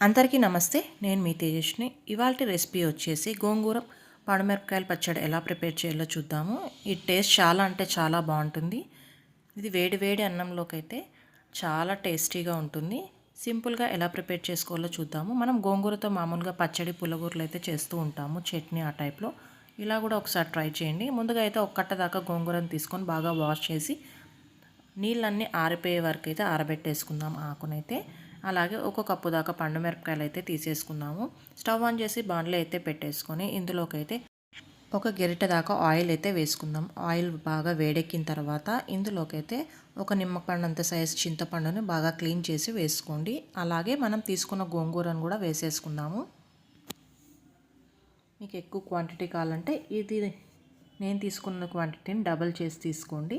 అందరికీ నమస్తే నేను మీ తేజస్ని ఇవాళ రెసిపీ వచ్చేసి గోంగూర పండుమిరపకాయల పచ్చడి ఎలా ప్రిపేర్ చేయాలో చూద్దాము. ఈ టేస్ట్ చాలా అంటే చాలా బాగుంటుంది. ఇది వేడి వేడి అన్నంలోకి అయితే చాలా టేస్టీగా ఉంటుంది. సింపుల్గా ఎలా ప్రిపేర్ చేసుకోవాలో చూద్దాము. మనం గోంగూరతో మామూలుగా పచ్చడి పులగూరలు అయితే చేస్తూ ఉంటాము చట్నీ ఆ టైప్లో. ఇలా కూడా ఒకసారి ట్రై చేయండి. ముందుగా అయితే ఒక్కట్ట దాకా గోంగూరను తీసుకొని బాగా వాష్ చేసి నీళ్ళన్నీ ఆరిపోయే వరకు అయితే ఆరబెట్టేసుకుందాం ఆకునైతే. అలాగే ఒక కప్పు దాకా పండు మిరపకాయలు అయితే తీసేసుకున్నాము స్టవ్ ఆన్ చేసి బాండ్లో అయితే పెట్టేసుకొని ఇందులోకి అయితే ఒక గెరిట దాకా ఆయిల్ అయితే వేసుకుందాం. ఆయిల్ బాగా వేడెక్కిన తర్వాత ఇందులోకైతే ఒక నిమ్మపండు అంత సైజు చింతపండుని బాగా క్లీన్ చేసి వేసుకోండి. అలాగే మనం తీసుకున్న గోంగూరను కూడా వేసేసుకుందాము. మీకు ఎక్కువ క్వాంటిటీ కావాలంటే ఇది నేను తీసుకున్న క్వాంటిటీని డబల్ చేసి తీసుకోండి.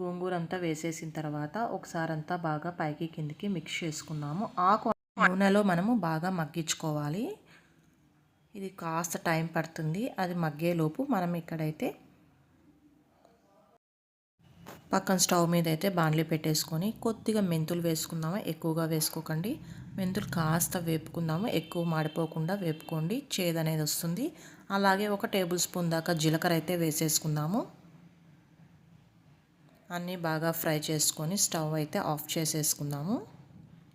గోంగూర అంతా వేసేసిన తర్వాత ఒకసారి అంతా బాగా పైకి కిందికి మిక్స్ చేసుకున్నాము. ఆకు నూనెలో మనము బాగా మగ్గించుకోవాలి. ఇది కాస్త టైం పడుతుంది. అది మగ్గేలోపు మనం ఇక్కడైతే పక్కన స్టవ్ మీద అయితే బాండ్లీ పెట్టేసుకొని కొద్దిగా మెంతులు వేసుకుందాము? ఎక్కువగా వేసుకోకండి. మెంతులు కాస్త వేపుకుందాము? ఎక్కువ మాడిపోకుండా వేపుకోండి. చేదు అనేది వస్తుంది. అలాగే ఒక టేబుల్ స్పూన్ దాకా జీలకర్ర అయితే వేసేసుకుందాము. అన్నీ బాగా ఫ్రై చేసుకొని స్టవ్ అయితే ఆఫ్ చేసేసుకుందాము.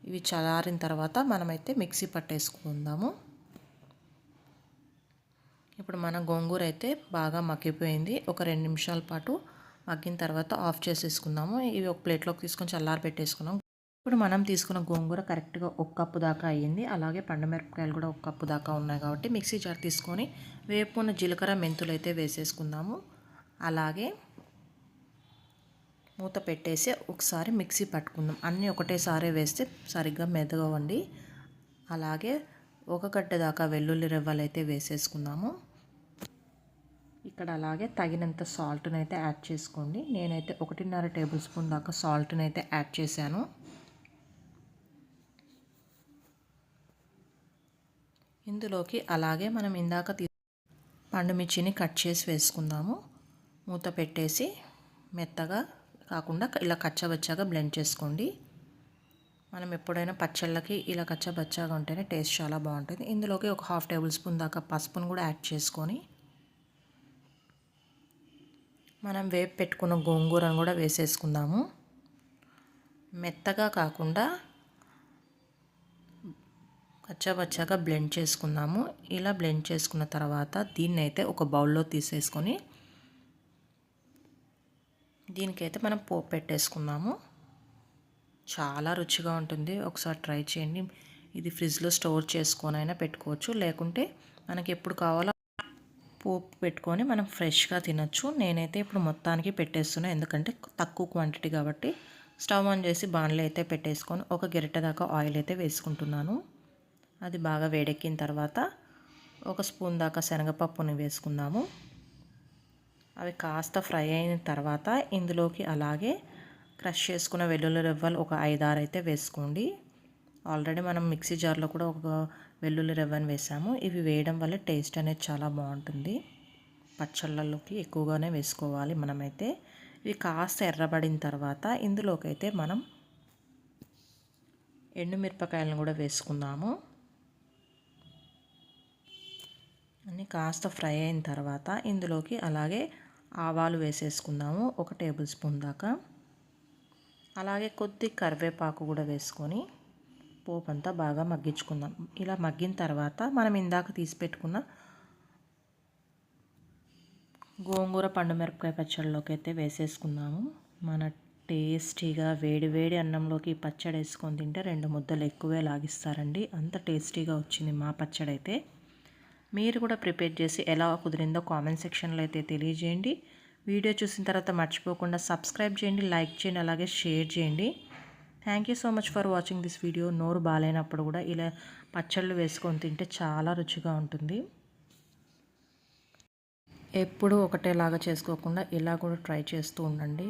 ఇవి చల్లారిన తర్వాత మనమైతే మిక్సీ పట్టేసుకుందాము. ఇప్పుడు మన గోంగూర అయితే బాగా మగ్గిపోయింది. ఒక రెండు నిమిషాల పాటు మగ్గిన తర్వాత ఆఫ్ చేసేసుకుందాము. ఇవి ఒక ప్లేట్లోకి తీసుకొని చల్లారి పెట్టేసుకున్నాం. ఇప్పుడు మనం తీసుకున్న గోంగూర కరెక్ట్గా ఒక కప్పు దాకా అయ్యింది. అలాగే పండుమిరపకాయలు కూడా ఒక కప్పు దాకా ఉన్నాయి కాబట్టి మిక్సీ జార్ తీసుకొని వేపుకున్న జీలకర్ర మెంతులు అయితే వేసేసుకుందాము. అలాగే మూత పెట్టేసి ఒకసారి మిక్సీ పట్టుకుందాం. అన్నీ ఒకటేసారి వేస్తే సరిగ్గా మెదగవండి. అలాగే ఒక గడ్డ దాకా వెల్లుల్లి రెవ్వలు అయితే వేసేసుకుందాము. ఇక్కడ అలాగే తగినంత సాల్ట్ని అయితే యాడ్ చేసుకోండి. నేనైతే ఒకటిన్నర టేబుల్ స్పూన్ దాకా సాల్ట్ని అయితే యాడ్ చేశాను. ఇందులోకి అలాగే మనం ఇందాక తీ పండుమిర్చిని కట్ చేసి వేసుకుందాము. మూత పెట్టేసి మెత్తగా కాకుండా ఇలా కచ్చబచ్చాగా బ్లెండ్ చేసుకోండి. మనం ఎప్పుడైనా పచ్చళ్ళకి ఇలా కచ్చబచ్చాగా ఉంటేనే టేస్ట్ చాలా బాగుంటుంది. ఇందులోకి ఒక హాఫ్ టేబుల్ స్పూన్ దాకా పసుపును కూడా యాడ్ చేసుకొని మనం వేపు పెట్టుకున్న గోంగూరను కూడా వేసేసుకుందాము. మెత్తగా కాకుండా కచ్చబచ్చాగా బ్లెండ్ చేసుకుందాము. ఇలా బ్లెండ్ చేసుకున్న తర్వాత దీన్ని అయితే ఒక బౌల్లో తీసేసుకొని దీనికైతే మనం పోపు పెట్టేసుకుందాము. చాలా రుచిగా ఉంటుంది. ఒకసారి ట్రై చేయండి. ఇది ఫ్రిడ్జ్లో స్టోర్ చేసుకొనైనా పెట్టుకోవచ్చు. లేకుంటే మనకి ఎప్పుడు కావాలో పోపు పెట్టుకొని మనం ఫ్రెష్గా తినచ్చు. నేనైతే ఇప్పుడు మొత్తానికి పెట్టేస్తున్నాను ఎందుకంటే తక్కువ క్వాంటిటీ కాబట్టి స్టవ్ ఆన్ చేసి బాండ్లు అయితే పెట్టేసుకొని ఒక గరిట దాకా ఆయిల్ అయితే వేసుకుంటున్నాను. అది బాగా వేడెక్కిన తర్వాత ఒక స్పూన్ దాకా శనగపప్పుని వేసుకుందాము. అవి కాస్త ఫ్రై అయిన తర్వాత ఇందులోకి అలాగే క్రష్ చేసుకున్న వెల్లుల్లి రెవ్వలు ఒక ఐదారు అయితే వేసుకోండి. ఆల్రెడీ మనం మిక్సీ జార్లో కూడా ఒక వెల్లుల్లి రెవ్వని వేసాము. ఇవి వేయడం వల్ల టేస్ట్ అనేది చాలా బాగుంటుంది. పచ్చళ్ళలోకి ఎక్కువగానే వేసుకోవాలి మనమైతే. ఇవి కాస్త ఎర్రబడిన తర్వాత ఇందులోకి అయితే మనం ఎండుమిరపకాయలను కూడా వేసుకుందాము. అన్నీ కాస్త ఫ్రై అయిన తర్వాత ఇందులోకి అలాగే ఆవాలు వేసేసుకుందాము ఒక టేబుల్ స్పూన్ దాకా. అలాగే కొద్ది కరివేపాకు కూడా వేసుకొని పోపు అంతా బాగా మగ్గించుకుందాం. ఇలా మగ్గిన తర్వాత మనం ఇందాక తీసి పెట్టుకున్న గోంగూర పండు మిరపకాయ పచ్చడిలోకి అయితే వేసేసుకుందాము. మన టేస్టీగా వేడి వేడి అన్నంలోకి పచ్చడి వేసుకొని తింటే రెండు ముద్దలు ఎక్కువే లాగిస్తారండి. అంత టేస్టీగా వచ్చింది మా పచ్చడి అయితే మీరు కూడా ప్రిపేర్ చేసి ఎలా కుదిరిందో కామెంట్ సెక్షన్లో అయితే తెలియజేయండి. వీడియో చూసిన తర్వాత మర్చిపోకుండా సబ్స్క్రైబ్ చేయండి లైక్ చేయండి అలాగే షేర్ చేయండి. Thank you so much for watching this video నోరు బాగాలేనప్పుడు కూడా ఇలా పచ్చళ్ళు వేసుకొని తింటే చాలా రుచిగా ఉంటుంది. ఎప్పుడూ ఒకటేలాగా చేసుకోకుండా ఇలా కూడా ట్రై చేస్తూ ఉండండి.